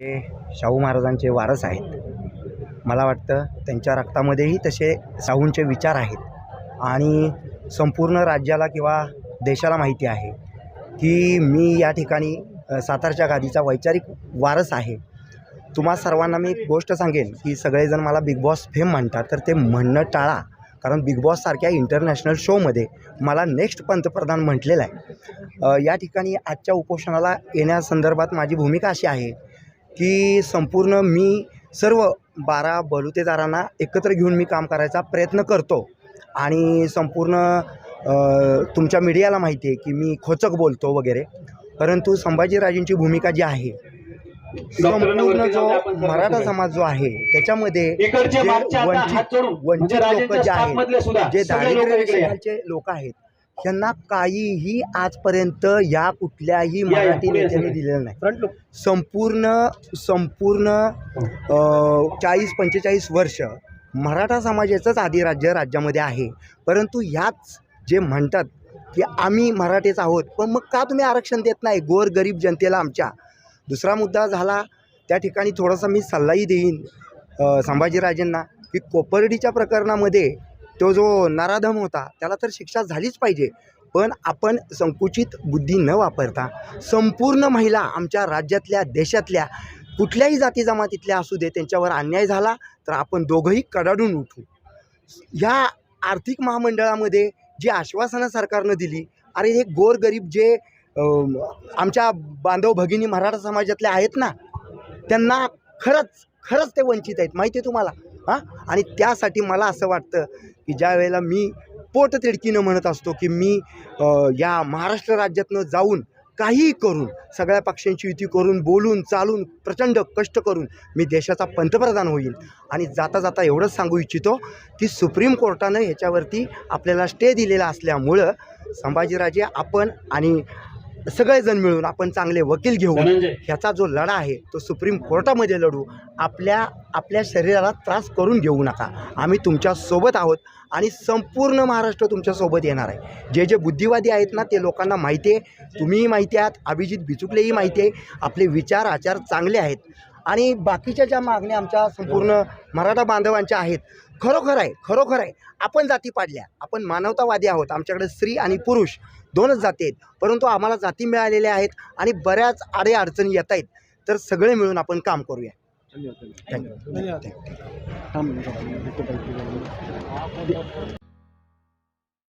ते शाहू महाराजांचे वारस आहेत. मला वाटतं त्यांच्या रक्तामध्येही तसे शाहूंचे विचार आहेत. आणि संपूर्ण राज्याला किंवा देशाला माहिती आहे की मी या ठिकाणी सातारच्या गादीचा वैचारिक वारस आहे. तुम्हा सर्वांना मी एक गोष्ट सांगेन की सगळेजण मला बिग बॉस फेम म्हणतात. तर ते म्हणणं टाळा. कारण बिग बॉससारख्या इंटरनॅशनल शोमध्ये मला नेक्स्ट पंतप्रधान म्हटलेलं आहे. या ठिकाणी आजच्या उपोषणाला येण्यासंदर्भात माझी भूमिका अशी आहे की संपूर्ण मी सर्व बारा बलुतेदारांना एकत्र घेऊन मी काम करायचा प्रयत्न करतो. आणि संपूर्ण तुमच्या मीडियाला माहिती आहे की मी खोचक बोलतो वगैरे. परंतु संभाजीराजेंची भूमिका जी आहे संपूर्ण जो मराठा समाज जो आहे त्याच्यामध्ये वंचित जोडून म्हणजे वंचित लोक जे आहेत जे दारिद्र्य. रेषेखालचे लोक आहेत यांना काहीही आजपर्यंत या कुठल्याही मराठी नेत्यांनी. दिलेलं नाही. संपूर्ण संपूर्ण चाळीस पंचेचाळीस वर्ष मराठा समाजाचंच आदिराज्य राज्यामध्ये आहे. परंतु ह्याच जे म्हणतात की आम्ही मराठीच आहोत पण मग का तुम्ही आरक्षण देत नाही? गोर गरीब जनतेला आमच्या. दुसरा मुद्दा झाला त्या ठिकाणी थोडासा मी सल्लाही देईन संभाजीराजेंना की कोपर्डीच्या प्रकरणामध्ये तो जो नराधम होता त्याला तर शिक्षा झालीच पाहिजे. पण आपण संकुचित बुद्धी न वापरता संपूर्ण महिला आमच्या राज्यातल्या देशातल्या कुठल्याही जाती जमातीतल्या असू दे त्यांच्यावर अन्याय झाला तर आपण दोघंही कडाडून उठू. ह्या आर्थिक महामंडळामध्ये जी आश्वासनं सरकारनं दिली अरे हे गोरगरीब जे आमच्या बांधव भगिनी मराठा समाजातल्या आहेत ना त्यांना खरंच खरंच ते वंचित आहेत. माहिती आहे तुम्हाला? हां? आणि त्यासाठी मला असं वाटतं की ज्या वेळेला मी पोट तिडकीनं म्हणत असतो की मी या महाराष्ट्र राज्यातनं जाऊन काहीही करून सगळ्या पक्षांची युती करून बोलून चालून प्रचंड कष्ट करून मी देशाचा पंतप्रधान होईल आणि जाता जाता एवढंच सांगू इच्छितो की सुप्रीम कोर्टानं ह्याच्यावरती आपल्याला स्टे दिलेला असल्यामुळं संभाजीराजे आपण आणि सगळेजण मिळून आपण चांगले वकील घेऊन धनंजय. ह्याचा जो लढा आहे तो सुप्रीम कोर्टामध्ये लढू. आपल्या आपल्या शरीराला त्रास करून घेऊ नका. आम्ही तुमच्यासोबत आहोत आणि संपूर्ण महाराष्ट्र तुमच्यासोबत येणार आहे. जे जे बुद्धिवादी आहेत ना ते लोकांना माहिती आहे. तुम्हीही माहिती आहात अभिजित बिचुकलेही माहिती आहे. आपले विचार आचार चांगले आहेत. आणि बाकीच्या ज्या मागण्या आमच्या संपूर्ण मराठा बांधवांच्या आहेत खरोखर आहे खरोखर आहे. आपण जाती पाडल्या. आपण मानवतावादी आहोत. आमच्याकडे स्त्री आणि पुरुष दोनच जाती आहेत. परंतु आम्हाला जाती मिळालेल्या आहेत आणि बऱ्याच आडे अडचणी येत आहेत. तर सगळे मिळून आपण काम करूया. थँक्यू धन्यवाद.